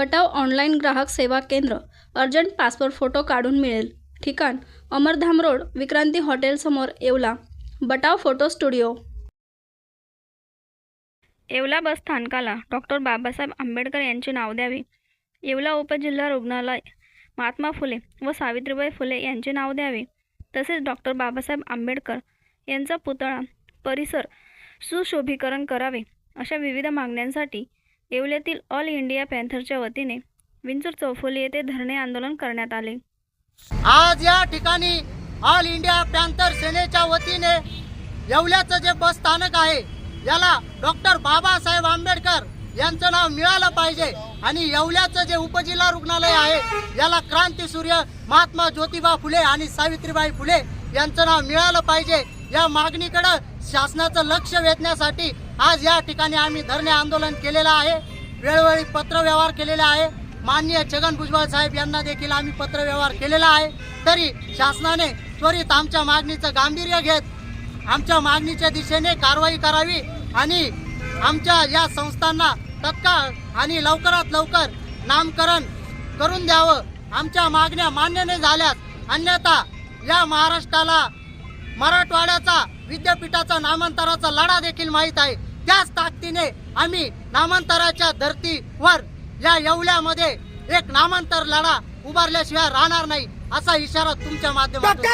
बटाव online ग्राहक सेवा केंद्र अर्जंट पासपोर्ट फोटो काढून मिळेल. ठिकाण Amardham road Vikranti हॉटेलसमोर Yeola. Batav photo studio. Yeola bus स्थानकाला डॉक्टर बाबासाहेब आंबेडकर यांचे नाव द्यावे. येवला उपजिल्हा रुग्णालय महात्मा फुले व सावित्रीबाई फुले यांचे नाव द्यावे. तसेच डॉक्टर बाबासाहेब आंबेडकर यांचा पुतळा परिसर सुशोभीकरण करावे अशा विविध मागण्यांसाठी येवल्यातील ऑल इंडिया पॅन्थरच्या वतीने विंचूर चौफुली येथे धरणे आंदोलन करण्यात आले. आज या ठिकाणी ऑल इंडिया पॅन्थर सेनेच्या वतीने येवल्याचं जे बस स्थानक आहे याला डॉक्टर बाबासाहेब आंबेडकर यांचं नाव मिळालं पाहिजे. आणि येवल्याचं जे उपजिल्हा रुग्णालय आहे याला क्रांती सूर्य महात्मा ज्योतिबा फुले आणि सावित्रीबाई फुले यांचं नाव मिळालं पाहिजे. या मागणीकडं शासनाचं लक्ष वेधण्यासाठी आज या ठिकाणी आम्ही धरणे आंदोलन केलेलं आहे. वेळोवेळी पत्रव्यवहार केलेला आहे. माननीय छगन भुजबळ साहेब यांना देखील आम्ही पत्रव्यवहार केलेला आहे. तरी शासनाने त्वरित आमच्या मागणीचं गांभीर्य घेत आमच्या मागणीच्या दिशेने कारवाई करावी आणि आमच्या या संस्थांना तत्काळ आणि लवकरात लवकर नामकरण करून द्यावं. आमच्या मागण्या मान्य नाही झाल्यास अन्यथा या महाराष्ट्राला मराठवाड्याचा विद्यापीठाचा नामांतराचा लढा देखील माहीत आहे. त्याच ताकदीने आम्ही नामांतराच्या धर्तीवर या येवल्यामध्ये एक नामांतर लढा उभारल्याशिवाय राहणार नाही असा इशारा तुमच्या माध्यमातून.